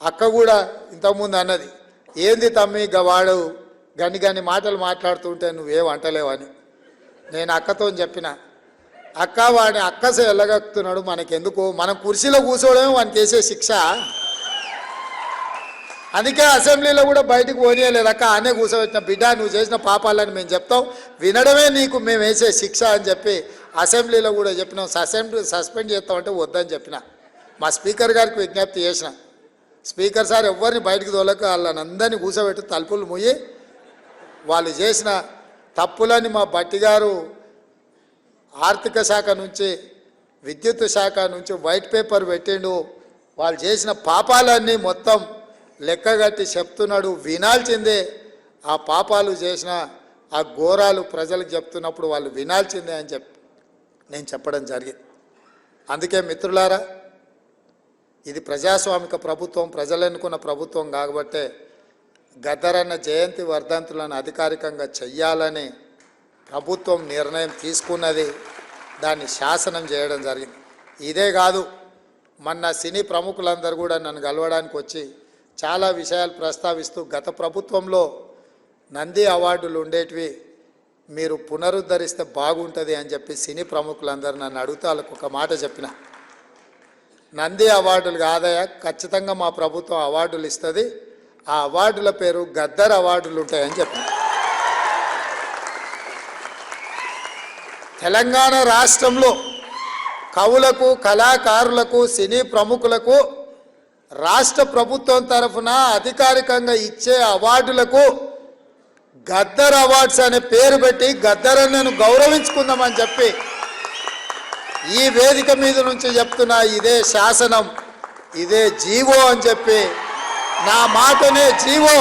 అక్క కూడా ఇంతకుముందు అన్నది ఏంది తమ్మి ఇక వాడు గని గని మాటలు మాట్లాడుతుంటే నువ్వేం అంటలేవని నేను అక్కతో చెప్పిన అక్క వాడిని అక్కసే వెళ్ళగక్కుతున్నాడు మనకెందుకు? మనం కుర్చీలో కూర్చోవడమే వానికి వేసే శిక్ష. అందుకే అసెంబ్లీలో కూడా బయటకు పోనీయలేదు అక్క ఆనే కూర్చోవచ్చిన బిడ్డ నువ్వు చేసిన పాపాలని మేము చెప్తాం వినడమే నీకు మేము వేసే శిక్ష అని చెప్పి అసెంబ్లీలో కూడా చెప్పినాం అసెంబ్లీ సస్పెండ్ చేస్తామంటే వద్దని చెప్పిన. మా స్పీకర్ గారికి విజ్ఞప్తి చేసిన స్పీకర్ సార్ ఎవరిని బయటకు తోలక వాళ్ళని అందరినీ కూర్చోబెట్టి తలుపులు ముయ్యి వాళ్ళు చేసిన తప్పులని మా బట్టి గారు ఆర్థిక శాఖ నుంచి విద్యుత్ శాఖ నుంచి వైట్ పేపర్ పెట్టిండు. వాళ్ళు చేసిన పాపాలన్నీ మొత్తం లెక్కగట్టి చెప్తున్నాడు. వినాల్సిందే. ఆ పాపాలు చేసిన ఆ ఘోరాలు ప్రజలకు చెప్తున్నప్పుడు వాళ్ళు వినాల్సిందే అని చెప్పి నేను చెప్పడం జరిగింది. అందుకే మిత్రులారా ఇది ప్రజాస్వామిక ప్రభుత్వం ప్రజలు ఎన్నుకున్న ప్రభుత్వం కాబట్టే గద్దరన్న జయంతి వర్ధంతులను అధికారికంగా చెయ్యాలని ప్రభుత్వం నిర్ణయం తీసుకున్నది. దాన్ని శాసనం చేయడం జరిగింది. ఇదే కాదు మొన్న సినీ ప్రముఖులందరూ కూడా నన్ను కలవడానికి వచ్చి చాలా విషయాలు ప్రస్తావిస్తూ గత ప్రభుత్వంలో నంది అవార్డులు ఉండేటివి మీరు పునరుద్ధరిస్తే బాగుంటుంది అని చెప్పి సినీ ప్రముఖులందరూ నన్ను అడుగుతాలకు ఒక మాట చెప్పిన. నంది అవార్డులు కాదయా ఖచ్చితంగా మా ప్రభుత్వం అవార్డులు ఇస్తుంది. ఆ అవార్డుల పేరు గద్దర్ అవార్డులు ఉంటాయని చెప్పారు తెలంగాణ రాష్ట్రంలో కవులకు కళాకారులకు సినీ ప్రముఖులకు రాష్ట్ర ప్రభుత్వం తరఫున అధికారికంగా ఇచ్చే అవార్డులకు గద్దర్ అవార్డ్స్ అనే పేరు పెట్టి గద్దరన్నను గౌరవించుకుందామని చెప్పి ఈ వేదిక మీద నుంచి చెప్తున్నా ఇదే శాసనం ఇదే జీవో అని చెప్పి నా మాటనే జీవో.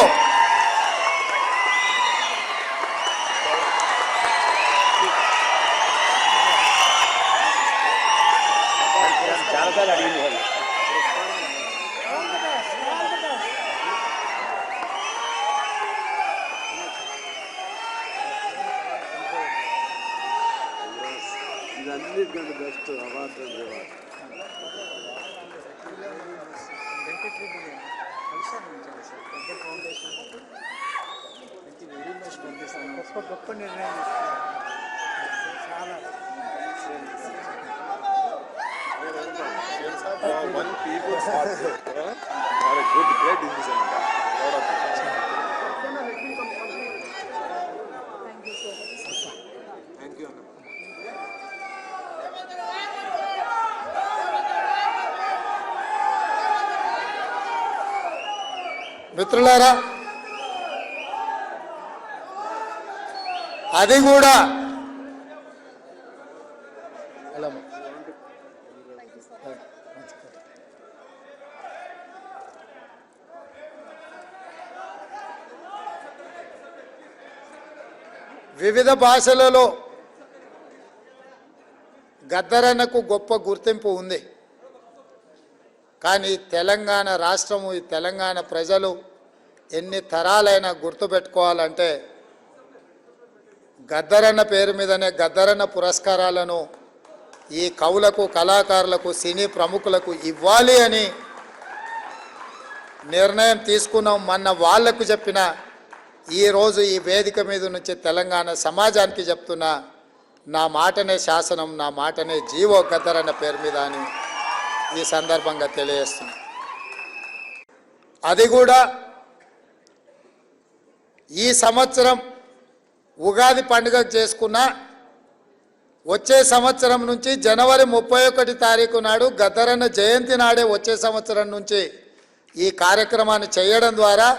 ఇదన్నిటికంటే బెస్ట్ అవార్డు రివార్డ్ గొప్ప గొప్ప నిర్ణయం చాలా one people's heart uh, are మిత్రులారా అది కూడా వివిధ భాషలలో గద్దరన్నకు గొప్ప గుర్తింపు ఉంది. కానీ తెలంగాణ రాష్ట్రము ఈ తెలంగాణ ప్రజలు ఎన్ని తరాలైనా గుర్తుపెట్టుకోవాలంటే గద్దరన్న పేరు మీదనే గద్దరన్న పురస్కారాలను ఈ కవులకు కళాకారులకు సినీ ప్రముఖులకు ఇవ్వాలి అని నిర్ణయం తీసుకున్నాం. మొన్న వాళ్ళకు చెప్పిన ఈరోజు ఈ వేదిక మీద నుంచి తెలంగాణ సమాజానికి చెప్తున్నా నా మాటనే శాసనం నా మాటనే జీవో గద్దరన్న పేరు మీద అని ఈ సందర్భంగా తెలియజేస్తున్నా. అది కూడా ఈ సంవత్సరం ఉగాది పండుగ చేసుకున్న వచ్చే సంవత్సరం నుంచి జనవరి ముప్పై ఒకటి తారీఖు నాడు గద్దరన్న జయంతి నాడే వచ్చే సంవత్సరం నుంచి ఈ కార్యక్రమాన్ని చేయడం ద్వారా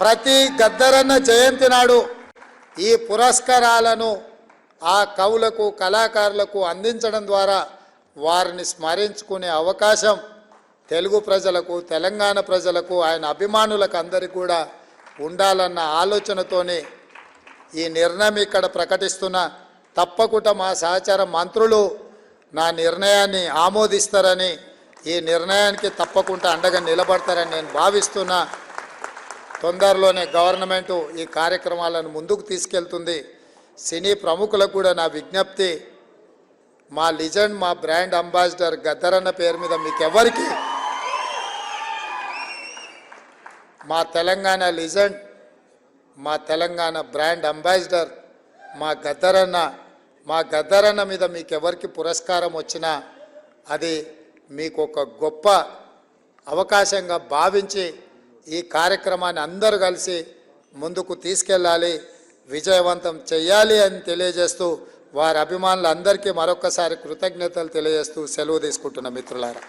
ప్రతి గద్దరన్న జయంతి నాడు ఈ పురస్కారాలను ఆ కవులకు కళాకారులకు అందించడం ద్వారా వారిని స్మరించుకునే అవకాశం తెలుగు ప్రజలకు తెలంగాణ ప్రజలకు ఆయన అభిమానులకు అందరికీ కూడా ఉండాలన్న ఆలోచనతోనే ఈ నిర్ణయం ఇక్కడ ప్రకటిస్తున్న. తప్పకుండా మా సహచార మంత్రులు నా నిర్ణయాన్ని ఆమోదిస్తారని ఈ నిర్ణయానికి తప్పకుండా అండగా నిలబడతారని నేను భావిస్తున్నా. తొందరలోనే గవర్నమెంటు ఈ కార్యక్రమాలను ముందుకు తీసుకెళ్తుంది. సినీ ప్రముఖులకు కూడా నా విజ్ఞప్తి. మా లిజెండ్ మా బ్రాండ్ అంబాసిడర్ గద్దరన్న పేరు మీద మీకు ఎవరికి మా తెలంగాణ లిజెండ్ మా తెలంగాణ బ్రాండ్ అంబాసిడర్ మా గద్దరన్న మా గద్దరన్న మీద మీకు ఎవరికి పురస్కారం వచ్చినా అది మీకు ఒక గొప్ప అవకాశంగా భావించి ఈ కార్యక్రమాన్ని అందరూ కలిసి ముందుకు తీసుకెళ్ళాలి విజయవంతం చేయాలి అని తెలియజేస్తూ వారి అభిమానులందరికీ మరొకసారి కృతజ్ఞతలు తెలియజేస్తూ సెలవు తీసుకుంటున్న మిత్రులారా.